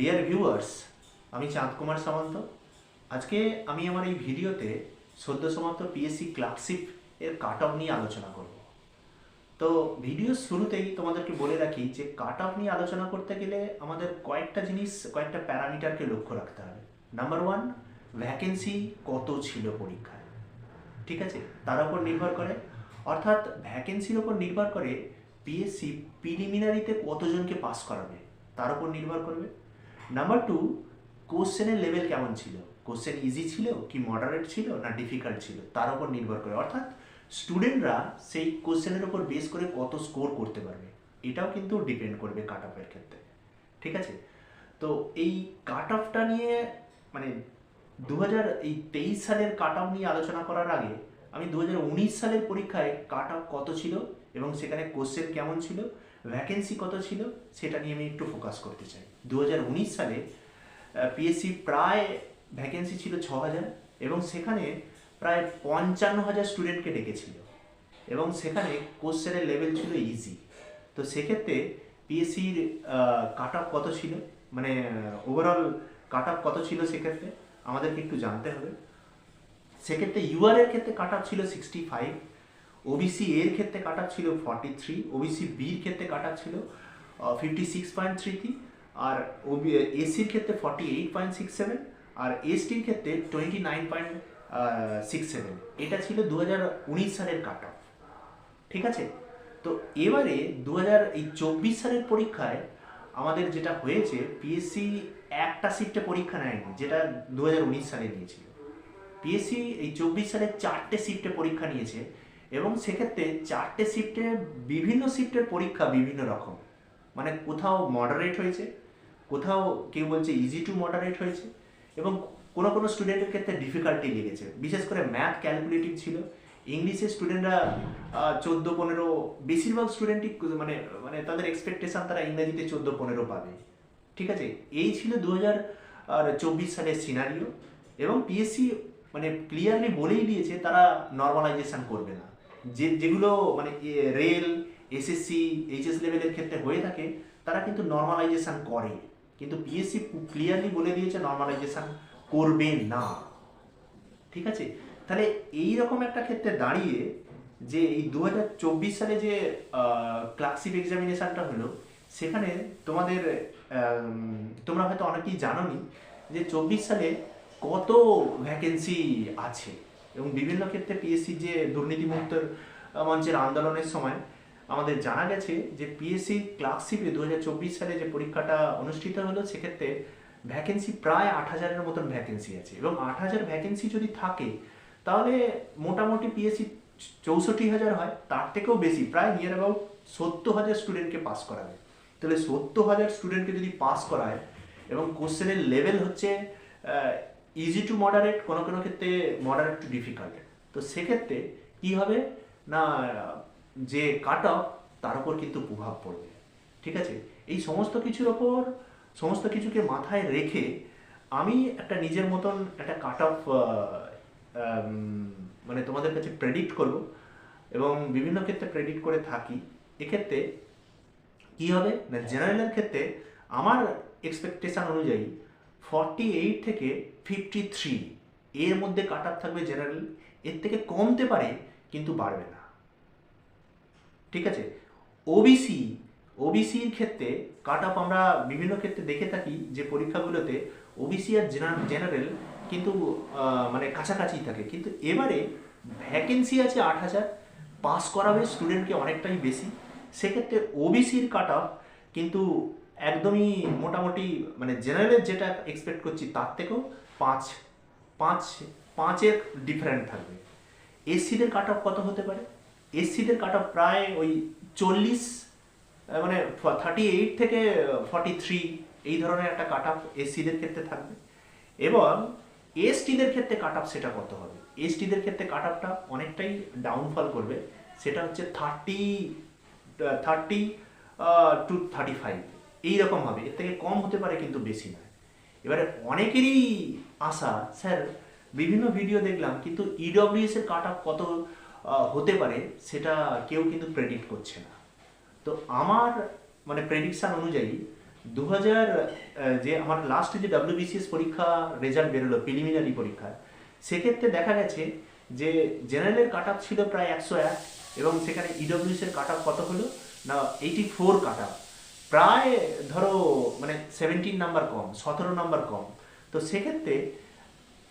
Dear viewers আমি চাঁদ কুমার সামন্ত। আজকে আমি আমার এই ভিডিওতে সদ্য সমাপ্ত পিএসসি ক্লার্কশিপ এর কাট অফ নিয়ে আলোচনা করব। তো ভিডিও শুরুতেই তোমাদেরকে বলে রাখি যে কাট অফ নিয়ে আলোচনা করতে গেলে আমাদের কয়েকটা জিনিস, কয়েকটা প্যারামিটারকে লক্ষ্য রাখতে হবে। নাম্বার ওয়ান ভ্যাকেন্সি কত ছিল পরীক্ষায়? ঠিক আছে? তার উপর নির্ভর করে। অর্থাৎ ভ্যাকেন্সির উপর নির্ভর করে পিএসসি প্রিলিমিনারিতে কতজনকে পাস করাবে? তার উপর নির্ভর করবে। নাম্বার টু কোশ্চেনের লেভেল কেমন ছিল? কোশ্চেন ইজি ছিল কি মডারেট ছিল না ডিফিকাল্ট ছিল? তার উপর নির্ভর করে। অর্থাৎ স্টুডেন্টরা সেই কোশ্চেনের উপর বেস করে কত স্কোর করতে পারবে? এটাও কিন্তু ডিপেন্ড করবে কাট অফের ক্ষেত্রে। ঠিক আছে? তো এই কাট অফটা নিয়ে মানে দু হাজার এই তেইশ সালের কাট অফ নিয়ে আলোচনা করার আগে আমি দু উনিশ সালের পরীক্ষায় কাট অফ কত ছিল এবং সেখানে কোশ্চেন কেমন ছিল? ভ্যাকেন্সি কত ছিল? সেটা নিয়ে আমি একটু ফোকাস করতে চাই। দু হাজার উনিশ সালে পিএসসি প্রায় ভ্যাকেন্সি ছিল ছ হাজার এবং সেখানে প্রায় পঞ্চান্ন হাজার স্টুডেন্টকে ডেকেছিল এবং সেখানে কোশ্চেনের লেভেল ছিল ইজি তো সেক্ষেত্রে পিএসসির কাট অফ কত ছিল? মানে ওভারঅল কাট অফ কত ছিল সেক্ষেত্রে? আমাদেরকে একটু জানতে হবে। সেক্ষেত্রে ইউআর এর ক্ষেত্রে কাট অফ ছিল সিক্সটি ফাইভ ওবিসি এর ক্ষেত্রে কাট অফ ছিল ফর্টি থ্রি ওবিসি বির ক্ষেত্রে কাট অফ ছিল fifty six point three three আর এসির ক্ষেত্রে forty eight point six seven আর এসটির ক্ষেত্রে twenty nine point six seven এটা ছিল দু হাজার উনিশ সালের কাট অফ ঠিক আছে? তো এবারে দু হাজার এই চব্বিশ সালের পরীক্ষায় আমাদের যেটা হয়েছে পিএসসি একটা শিফটে পরীক্ষা নেয়নি, যেটা দু হাজার উনিশ সালে নিয়েছিল পিএসসি এই চব্বিশ সালে চারটে শিফটে পরীক্ষা নিয়েছে এবং সেক্ষেত্রে চারটে শিফটে বিভিন্ন শিফটের পরীক্ষা বিভিন্ন রকম। মানে কোথাও মডারেট হয়েছে কোথাও কেউ বলছে ইজি টু মডারেট হয়েছে এবং কোনো কোনো স্টুডেন্টের ক্ষেত্রে ডিফিকাল্টি লেগেছে। বিশেষ করে ম্যাথ ক্যালকুলেটিভ ছিল। ইংলিশে স্টুডেন্টরা চোদ্দ, পনেরো, বেশিরভাগ স্টুডেন্টই মানে মানে তাদের এক্সপেকটেশন তারা ইংরেজিতে চোদ্দ, পনেরো পাবে। ঠিক আছে? এই ছিল দু হাজার চব্বিশ সালের সিনারিও এবং পিএসসি মানে ক্লিয়ারলি বলেই দিয়েছে তারা নর্মালাইজেশন করবে না। যে, যেগুলো মানে রেল এসএসসি এইচএস লেভেলের ক্ষেত্রে হয়ে থাকে, তারা কিন্তু নর্মালাইজেশন করে কিন্তু পিএসসি ক্লিয়ারলি বলে দিয়েছে নর্মালাইজেশন করবে না। ঠিক আছে? তাহলে এই রকম একটা ক্ষেত্রে দাঁড়িয়ে যে এই দু হাজার চব্বিশ সালে যে ক্লাসিক এক্সামিনেশনটা হলো, সেখানে তোমাদের তোমরা হয়তো অনেকেই জানোনি যে চব্বিশ সালে কত ভ্যাকেন্সি আছে এবং বিভিন্ন ক্ষেত্রে পিএসসি যে দুর্নীতিমুক্ত মঞ্চের আন্দোলনের সময় আমাদের জানা গেছে যে পিএসসি ক্লার্কশিপে দু হাজার চব্বিশ সালে যে পরীক্ষাটা অনুষ্ঠিত হলো, সেক্ষেত্রে ভ্যাকেন্সি প্রায় আট হাজারের মতন ভ্যাকেন্সি আছে। এবং আট হাজার ভ্যাকেন্সি যদি থাকে, তাহলে মোটামুটি পিএসসি চৌষট্টি হাজার হয়। তার থেকেও বেশি, প্রায় নিয়ার অ্যাবাউট সত্তর হাজার স্টুডেন্টকে পাস করাবে। তাহলে সত্তর হাজার স্টুডেন্টকে যদি পাস করায়, এবং কোশ্চেনের লেভেল হচ্ছে ইজি টু মডারেট কোনো কোনো ক্ষেত্রে মডারেট টু ডিফিকাল্ট তো সেক্ষেত্রে কী হবে? না যে কাট অফ তার উপর কিন্তু প্রভাব পড়বে। ঠিক আছে? এই সমস্ত কিছুর ওপর, সমস্ত কিছুকে মাথায় রেখে আমি একটা নিজের মতন একটা কাট অফ মানে তোমাদের কাছে প্রেডিক্ট করব এবং বিভিন্ন ক্ষেত্রে প্রেডিক্ট করে থাকি। এক্ষেত্রে কী হবে? না জেনারেলের ক্ষেত্রে আমার এক্সপেকটেশন অনুযায়ী ফর্টি এইট থেকে ফিফটি থ্রি এর মধ্যে কাট অফ থাকবে জেনারেল এর থেকে কমতে পারে, কিন্তু বাড়বে না। ঠিক আছে? ওবিসি ওবিসির ক্ষেত্রে, কাট অফ আমরা বিভিন্ন ক্ষেত্রে দেখে থাকি যে পরীক্ষাগুলোতে ওবিসি আর জেনারেল কিন্তু মানে কাছাকাছি থাকে। কিন্তু এবারে ভ্যাকেন্সি আছে আট হাজার, পাস করাবে স্টুডেন্টকে অনেকটাই বেশি। সেক্ষেত্রে ওবিসির কাট অফ কিন্তু একদমই মোটামুটি মানে জেনারেলের যেটা এক্সপেক্ট করছি তার থেকেও পাঁচ পাঁচ, পাঁচের ডিফারেন্ট থাকবে। এসসিদের কাট অফ কত হতে পারে? এসসিদের কাট অফ প্রায় ওই চল্লিশ মানে থার্টি এইট থেকে ফর্টি থ্রি এই ধরনের একটা কাট অফ এসসিদের ক্ষেত্রে থাকবে। এবং এসটিদের ক্ষেত্রে কাট অফ সেটা কত হবে। এসটিদের ক্ষেত্রে কাট অফটা অনেকটাই ডাউনফল করবে। সেটা হচ্ছে thirty thirty two thirty five এইরকম হবে। এর থেকে কম হতে পারে কিন্তু বেশি নয়। এবারে অনেকেরই আশা, স্যার, বিভিন্ন ভিডিও দেখলাম, কিন্তু ইডব্লিউএস এর কাট অফ কত হতে পারে, সেটা কেউ কিন্তু প্রেডিক্ট করছে না। তো আমার মানে প্রেডিকশান অনুযায়ী দু হাজার যে আমার লাস্ট যে ডাব্লিউবিসিএস পরীক্ষা রেজাল্ট বেরোলো প্রিলিমিনারি পরীক্ষা, সেক্ষেত্রে দেখা গেছে যে জেনারেলের কাট আপ ছিল প্রায় একশো এক, এবং সেখানে ইডব্লিউএস এর কাট আপ কত হলো? না এইটি ফোর কাট আপ প্রায়, ধরো মানে সেভেন্টিন নাম্বার কম, সতেরো নাম্বার কম। তো সেক্ষেত্রে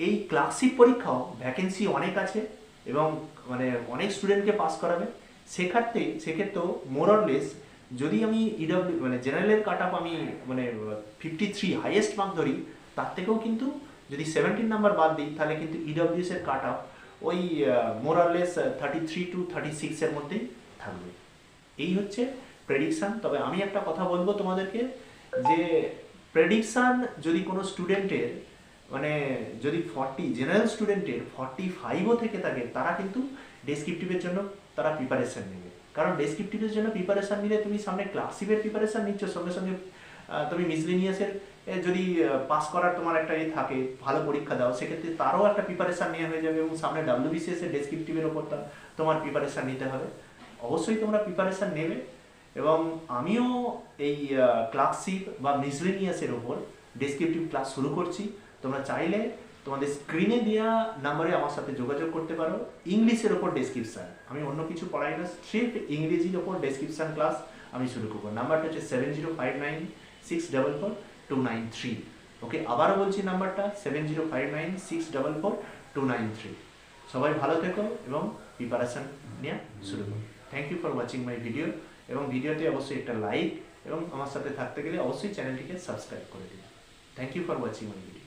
এই ক্লাসিক পরীক্ষাও ভ্যাকেন্সি অনেক আছে এবং মানে অনেক স্টুডেন্টকে পাস করাবে। সেক্ষেত্রে, সেক্ষেত্রেও মোরলেস যদি আমি ইডব্লিউ মানে জেনারেলের কাট আপ আমি মানে ফিফটি থ্রি হাইয়েস্ট মার্ক ধরি, তার থেকেও কিন্তু যদি সেভেন্টিন নাম্বার বাদ দিই, তাহলে কিন্তু ইডব্লিউএস এর কাট আপ ওই মোরালেস থার্টি থ্রি টু থার্টি সিক্সের মধ্যেই থাকবে। এই হচ্ছে প্রেডিকশান তবে আমি একটা কথা বলব তোমাদেরকে, যে প্রেডিকশান যদি কোনো স্টুডেন্টের মানে যদি ফর্টি জেনারেল স্টুডেন্টের ফর্টি ফাইভও থেকে থাকে, তারা কিন্তু ডেসক্রিপটিভের জন্য তারা প্রিপারেশান নেবে। কারণ ডেসক্রিপটিভের জন্য প্রিপারেশান নিলে তুমি সামনে ক্লাসিভের প্রিপারেশান নিচ্ছ, সঙ্গে সঙ্গে তুমি মিসলিনিয়াসের যদি পাস করার তোমার একটা ইয়ে থাকে, ভালো পরীক্ষা দাও, সেক্ষেত্রে তারও একটা প্রিপারেশন নেওয়া হয়ে যাবে এবং সামনে ডাব্লিউবিসিএস এর ডেসক্রিপটিভের ওপরটা তোমার প্রিপারেশান নিতে হবে। অবশ্যই তোমরা প্রিপারেশান নেবে এবং আমিও এই ক্লাসিক বা মিসলিনিয়াসের ওপর ডেসক্রিপটিভ ক্লাস শুরু করছি। তোমরা চাইলে তোমাদের স্ক্রিনে দেওয়া নাম্বারে আমার সাথে যোগাযোগ করতে পারো। ইংলিশের ওপর ডেসক্রিপশন আমি অন্য কিছু পড়াই না স্ট্রিট ইংরেজির ওপর ডেসক্রিপশন ক্লাস আমি শুরু করব। নাম্বারটা হচ্ছে seven zero five nine six double four two nine three okay, আবারও বলছি নাম্বারটা seven zero five nine six double four two nine three সবাই ভালো থেকো এবং প্রিপারেশন নিয়ে শুরু করো। Thank you for watching my video এবং ভিডিওতে অবশ্যই একটা লাইক এবং আমার সাথে থাকতে গেলে অবশ্যই চ্যানেলটিকে সাবস্ক্রাইব করে দিন thank you for watching my video